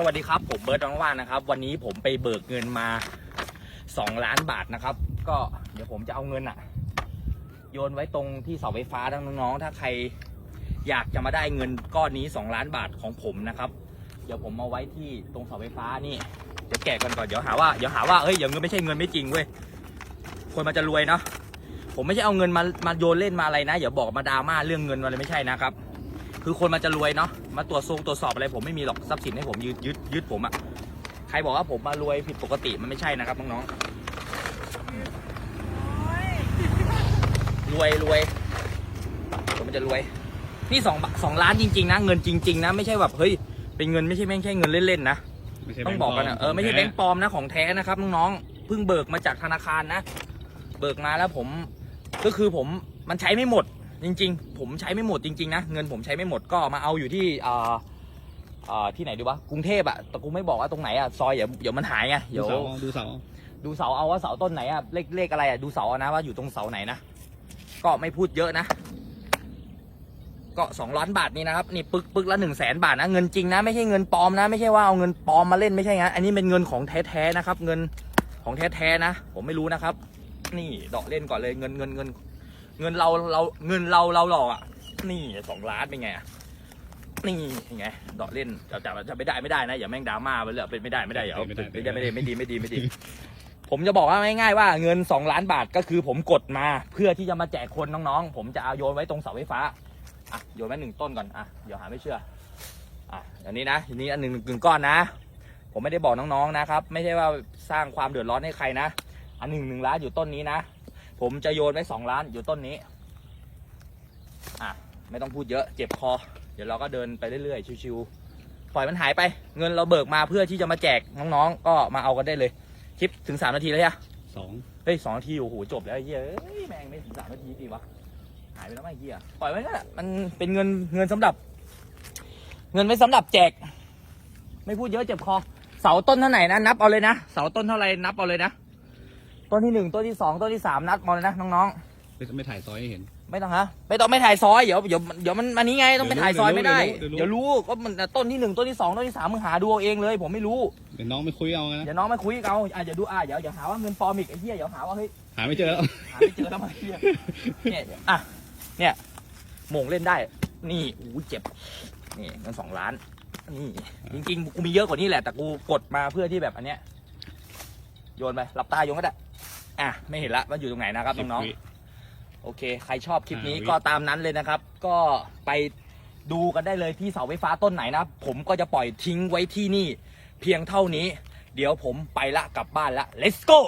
สวัสดีครับ ผมเบิร์ตน้องว่านนะครับ วันนี้ผมไปเบิกเงินมา2ล้านบาทนะครับ ก็เดี๋ยวผมจะเอาเงินอะโยนไว้ตรงที่เสาไฟฟ้าทั้งน้องๆถ้าใครอยากจะมาได้เงินก้อนนี้2ล้านบาทของผมนะครับ เดี๋ยวผมเอาไว้ที่ตรงเสาไฟฟ้านี่เดี๋ยวแกะกันก่อนเดี๋ยวหาว่าเดี๋ยวหาว่าเอ้ยเดี๋ยวเงินไม่ใช่เงินไม่จริงเว้ยคนมันจะรวยเนาะผมไม่ใช่เอาเงินมามาโยนเล่นมาอะไรนะอย่าบอกมาดราม่าเรื่องเงินอะไรไม่ใช่นะครับ คือคนมันจะรวยเนาะมาตรวจทรงตรวจสอบอะไรผมไม่มีหรอกทรัพย์สินให้ผมยึดยึดยึดผมอะใครบอกว่าผมมารวยผิดปกติมันไม่ใช่นะครับน้องๆรวยรวยคนมันจะรวย นี่สองสองล้านจริงๆนะเงินจริง ๆ นะไม่ใช่แบบเฮ้ยเป็นเงินไม่ใช่ไม่ใช่เงินเล่นๆนะไม่ใช่ต้องบอกกันนะเออไม่ใช่แบงค์ปลอมนะของแท้นะครับน้องๆเพิ่งเบิกมาจากธนาคารนะ เบิกมาแล้วผมก็คือผมมันใช้ไม่หมด จริง ๆ ผมใช้ไม่หมดจริง ๆ นะ เงินผมใช้ไม่หมดก็มาเอาอยู่ที่อ่าอ่าที่ไหนดีวะกรุงเทพอะแต่กูไม่บอกว่าตรงไหนอะซอยเดี๋ยวเดี๋ยวมันหายไงดูเดี๋ยวเสาดูเสาดูเสาเอาว่าเสาต้นไหนอะเลขเลขอะไรอะดูเสาเอานะว่าอยู่ตรงเสาไหนนะ ก็ไม่พูดเยอะนะ ก็สองล้านบาทนี่นะครับนี่ปึกปึกละหนึ่งแสนบาทนะเงินจริงนะไม่ใช่เงินปลอมนะ ไม่ใช่ว่าเอาเงินปลอมมาเล่นไม่ใช่นะอันนี้เป็นเงินของแท้ๆนะครับ เงินของแท้ๆนะผมไม่รู้นะครับ นี่ดอกเล่นก่อนเลยเงินเงินเงิน เงินเราเราเงินเราเราหลอกอะ นี่สองล้านเป็นไงอะนี่ไงดอกเล่นจะจะจะไม่ได้ไม่ได้นะอย่าแม่งดราม่าไปเลยเป็นไม่ได้ไม่ได้อย่าเอาไม่ได้ไม่ได้ไม่ดีไม่ดีไม่ดีไม่ดีผมจะบอกว่าง่ายๆว่าเงินสองล้านบาทก็คือผมกดมา เพื่อที่จะมาแจกคนน้องๆ ผมจะเอาโยนไว้ตรงเสาไฟฟ้าอะโยนไว้หนึ่งต้นก่อนอะเดี๋ยวหาไม่เชื่ออะอันนี้นะอันนี้อันหนึ่งหนึ่งก้อนนะ ผมไม่ได้บอกน้องๆนะครับ ไม่ใช่ว่าสร้างความเดือดร้อนให้ใครนะ อันหนึ่งหนึ่งล้านอยู่ต้นนี้นะ ผมจะโยนไว้สองล้านอยู่ต้นนี้ อะ ไม่ต้องพูดเยอะ เจ็บคอ เดี๋ยวเราก็เดินไปเรื่อยๆ ชิวๆ ปล่อยมันหายไป เงินเราเบิกมาเพื่อที่จะมาแจกน้องๆ ก็มาเอากันได้เลย คลิปถึงสามนาทีแล้วใช่สองเฮ้ยสองนาทีโอ้โหจบแล้วไอ้เหี้ยเอ้ยแม่งไม่ถึงสามนาทีดีวะ หายไปแล้วไอ้เหี้ย ปล่อยไว้ก็ได้มันเป็นเงินเงินสำหรับ เงินไว้สำหรับแจก ไม่พูดเยอะเจ็บคอ เสาต้นเท่าไหร่นะ นับเอาเลยนะ เสาต้นเท่าไหร่นับเอาเลยนะ ต้นที่หนึ่งต้นที่สองต้นที่สามนับเอาเลยนะน้องๆไม่ไม่ถ่ายซอยให้เห็นไม่ต้องฮะไม่ต้องไม่ถ่ายซอยเดี๋ยวเดี๋ยวเดี๋ยวมันมันนี้ไงต้องไปถ่ายซอยไม่ได้เดี๋ยวรู้เดี๋ยวรู้ก็มันต้นที่หนึ่งต้นที่สองต้นที่สามมึงหาดูเอาเองเลย ผมไม่รู้ เดี๋ยวน้องไม่คุยเอานะ เดี๋ยวน้องมาคุยกับเอาอะเดี๋ยวดูอะเดี๋ยวเดี๋ยวหาว่าเงินปลอมอีกไอ้เหี้ยเดี๋ยวหาว่าเฮ้ยหาไม่เจอแล้ว หาไม่เจอแล้วมาเหี้ยเนี่ยอะเนี่ยโมงเล่นได้ นี่อู้เจ็บนี่เงินสองล้านนี่จริงๆกูมีเยอะกว่านี้แหละแต่กูกดมาเพื่อที่แบบอันเนี้ยโยนไปหลับตาโยนก็ได้ อะไม่เห็นละว่าอยู่ตรงไหนนะครับน้องๆโอเค ใครชอบคลิปนี้อ่าวิก็ตามนั้นเลยนะครับ ก็ไปดูกันได้เลยที่เสาไฟฟ้าต้นไหนนะผมก็จะปล่อยทิ้งไว้ที่นี่ เพียงเท่านี้ เดี๋ยวผมไปละกลับบ้านละ let's go